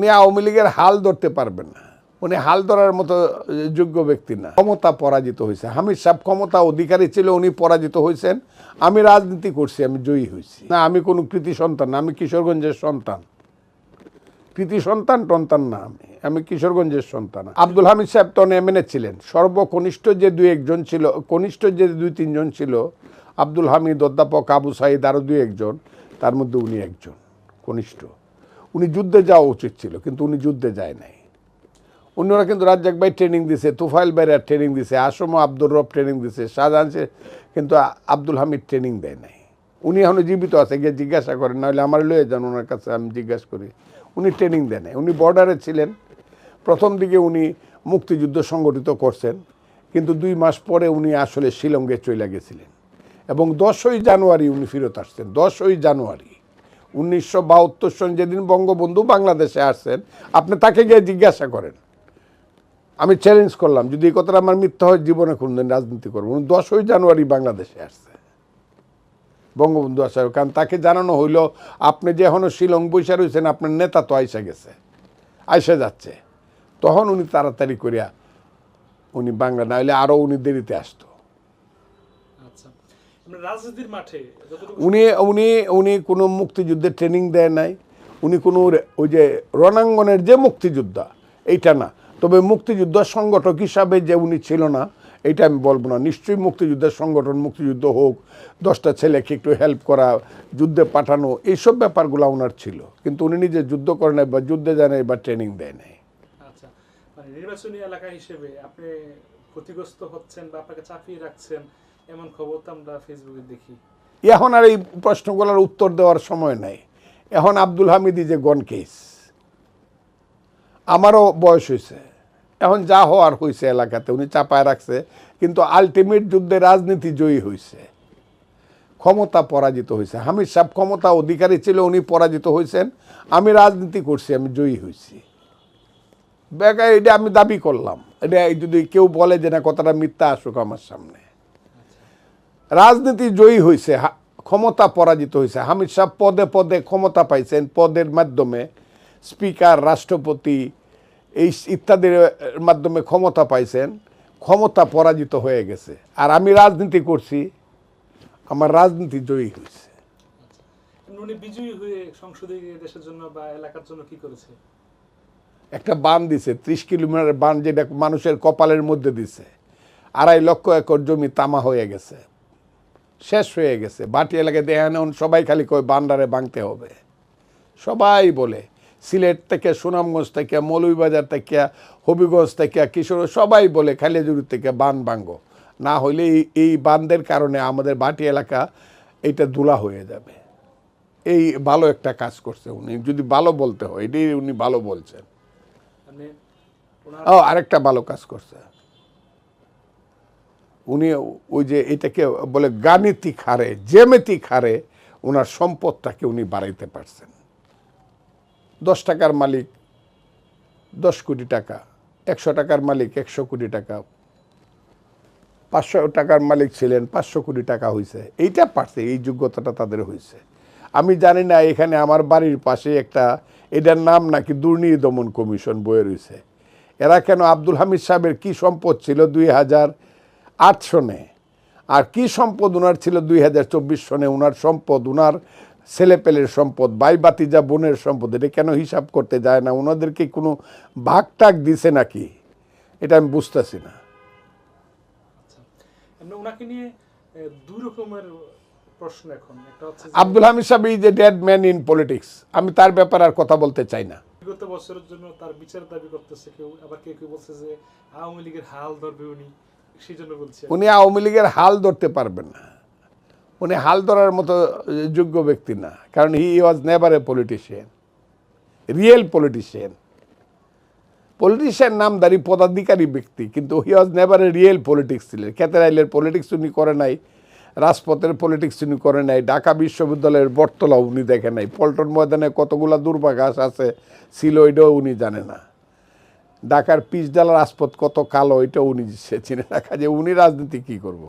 উনি আওয়ামী লীগের হাল ধরতে পারবেন না। উনি হাল ধরার মতো যোগ্য ব্যক্তি না। ক্ষমতা পরাজিত হয়েছে। হামিদ সাহেব ক্ষমতা অধিকারী ছিল, উনি পরাজিত হয়েছেন। আমি রাজনীতি করছি, আমি জয়ী হয়েছি। না, আমি কোনো কৃতি সন্তান না, আমি কিশোরগঞ্জের সন্তান। কৃতি সন্তান, টন্তান না আমি। আমি কিশোরগঞ্জের সন্তান। আব্দুল হামিদ সাহেব তখন এমএনএ ছিলেন। সর্বকনিষ্ঠ যে দুই একজন ছিল, কনিষ্ঠ যে দুই তিনজন ছিল, আব্দুল হামিদ, অধ্যাপক আবু সাইদ আরও দুই একজন, তার মধ্যে উনি একজন, কনিষ্ঠ। উনি যুদ্ধে যাওয়া উচিত ছিল, কিন্তু উনি যুদ্ধে যায় নাই। অন্যরা কিন্তু রাজ্জাক ভাই ট্রেনিং দিছে, তুফাইল ভাইরা ট্রেনিং দিছে, আসম আব্দুর রব ট্রেনিং দিছে, শাহজাহান সে- কিন্তু আব্দুল হামিদ ট্রেনিং দেয় নাই। উনি এখনও জীবিত আছে, গিয়ে জিজ্ঞাসা করেন, নাহলে আমার লয়ে যান, ওনার কাছে আমি জিজ্ঞাসা করি। উনি ট্রেনিং দেয় নাই, উনি বর্ডারে ছিলেন। প্রথম দিকে উনি মুক্তিযুদ্ধ সংগঠিত করছেন, কিন্তু দুই মাস পরে উনি আসলে শিলংয়ে চলে গেছিলেন। এবং দশই জানুয়ারি উনি ফেরত আসছেন, দশই জানুয়ারি। উনিশশো বাহাত্তর সন যেদিন বঙ্গবন্ধু বাংলাদেশে আসছেন, আপনি তাকে গিয়ে জিজ্ঞাসা করেন। আমি চ্যালেঞ্জ করলাম, যদি এই কথাটা আমার মিথ্যা হয়, জীবনে কোনদিন রাজনীতি করব। উনি দশই জানুয়ারি বাংলাদেশে আসছে। বঙ্গবন্ধু আসার কারণ তাকে জানানো হইল, আপনি যে এখনও শিলং বৈশা রয়েছেন, আপনার নেতা তো আইসা গেছে, আইসা যাচ্ছে। তখন উনি তাড়াতাড়ি করিয়া উনি বাংলা না হলে আরও উনি দেরিতে আসতো। যতটুকু উনি উনি উনি কোনো মুক্তিযুদ্ধের ট্রেনিং দেয় নাই। উনি কোনো ওই যে রণাঙ্গনের যে মুক্তিযোদ্ধা এইটা না। তবে মুক্তিযুদ্ধ সংগঠক হিসাবে যে উনি ছিল না এটা আমি বলব না। নিশ্চয়ই মুক্তিযুদ্ধের সংগঠন মুক্তিযুদ্ধ হোক দশটা ছেলেকে একটু হেল্প করা যুদ্ধে পাঠানো এইসব ব্যাপারগুলো ওনার ছিল। কিন্তু উনি নিজে যুদ্ধ করে নাই বা যুদ্ধে যায় নাই বা ট্রেনিং দেয় নাই। আচ্ছা মানে নির্বাচনী এলাকা হিসেবে আপনি ক্ষতিগ্রস্ত হচ্ছেন বা আপনাকে চাপিয়ে রাখছেন এমন খবর তো আমরা ফেসবুকে দেখি। এখন আর এই প্রশ্নগুলোর উত্তর দেওয়ার সময় নাই। এখন আব্দুল হামিদি যে গন কেস আমারও বয়স হয়েছে। এখন যা হওয়ার হয়েছে এলাকাতে, উনি চাপায় রাখছে, কিন্তু আলটিমেট যুদ্ধে রাজনীতি জয়ী হয়েছে। ক্ষমতা পরাজিত হয়েছে। হামিদ সাহেব ক্ষমতা অধিকারী ছিল, উনি পরাজিত হয়েছেন। আমি রাজনীতি করছি, আমি জয়ী হয়েছি। বেকা এটা আমি দাবি করলাম। এটা যদি কেউ বলে যে না, কথাটা মিথ্যা আসুক আমার সামনে। রাজনীতি জয়ী হয়েছে ক্ষমতা পরাজিত হয়েছে হামিদ সাহেব পদে পদে ক্ষমতা পাইছেন পদের মাধ্যমে স্পিকার রাষ্ট্রপতি এই ইত্যাদির মাধ্যমে ক্ষমতা পাইছেন ক্ষমতা পরাজিত হয়ে গেছে। আর আমি রাজনীতি করছি আমার রাজনীতি জয়ী হয়েছে বিজয়ী হয়ে সংসদে দেশের জন্য বা এলাকার জন্য কি করেছে? একটা বান দিছে ত্রিশ কিলোমিটার বান যেটা মানুষের কপালের মধ্যে দিছে। আড়াই লক্ষ একর জমি তামা হয়ে গেছে। শেষ হয়ে গেছে। বাটি এলাকায় দেখান সবাই খালি কয় বান্ডারে ভাঙতে হবে। সবাই বলে সিলেট থেকে সুনামগঞ্জ থেকে মৌলভীবাজার থেকে হবিগঞ্জ থেকে কিশোর সবাই বলে খালিয়াজুরি থেকে বান ভাঙ্গো না হইলে এই- এই বানদের কারণে আমাদের বাটি এলাকা এটা ধুলা হয়ে যাবে। এই ভালো একটা কাজ করছে উনি। যদি ভালো বলতে হয় এটাই উনি ভালো বলছেন। মানে ও আরেকটা ভালো কাজ করছে। উনি ওই যে এটাকে বলে গাণিতিক হারে, জ্যামিতিক হারে ওনার সম্পদটাকে উনি বাড়াইতে পারছেন। দশ টাকার মালিক, দশ কোটি টাকা, একশো টাকার মালিক, একশো কোটি টাকা, পাঁচশো টাকার মালিক ছিলেন, পাঁচশো কোটি টাকা হয়েছে এইটা পারছে, এই যোগ্যতাটা তাদের হয়েছে আমি জানি না, এখানে আমার বাড়ির পাশে একটা, এটার নাম নাকি দুর্নীতি দমন কমিশন বয়ে রয়েছে এরা কেন আব্দুল হামিদ সাহেবের কি সম্পদ ছিল দুই হাজার আট সনে। আর কি সম্পদ ওনার ছিল দুই হাজার চব্বিশ সনে? ওনার সম্পদ ওনার ছেলেপেলের সম্পদ বাই বাতিজা বোনের সম্পদ এটা কেন হিসাব করতে যায় না? ওনাদেরকে কোনো ভাগ টাক দিছে নাকি? এটা আমি বুঝতেছি না। যে আব্দুল হামিদ সাহেব is a dead man in politics আমি তার ব্যাপারে আর কথা বলতে চাই না। বিগত বছরের জন্য তার বিচার দাবি করতেছে কেউ আবার কেউ কেউ বলছে যে আওয়ামী লীগের হাল ধরবে উনি। উনি আওয়ামী লীগের হাল ধরতে পারবেন না। উনি হাল ধরার মতো যোগ্য ব্যক্তি না। কারণ he was never a politician real politician politician নামদারি পদাধিকারী ব্যক্তি, কিন্তু he was never a real politics ছিলেন খেতেরাইলের পলিটিক্স উনি করে নাই, রাজপথের পলিটিক্স উনি করে নাই, ঢাকা বিশ্ববিদ্যালয়ের বটতলা উনি দেখে নাই। পল্টন ময়দানে কতগুলা দুর্বাঘাস আছে ছিল উনি জানে না। ঢাকার পিচডালা রাজপথ কত কালো এটা উনি সে চিনে রাখা যে উনি রাজনীতি কী করব?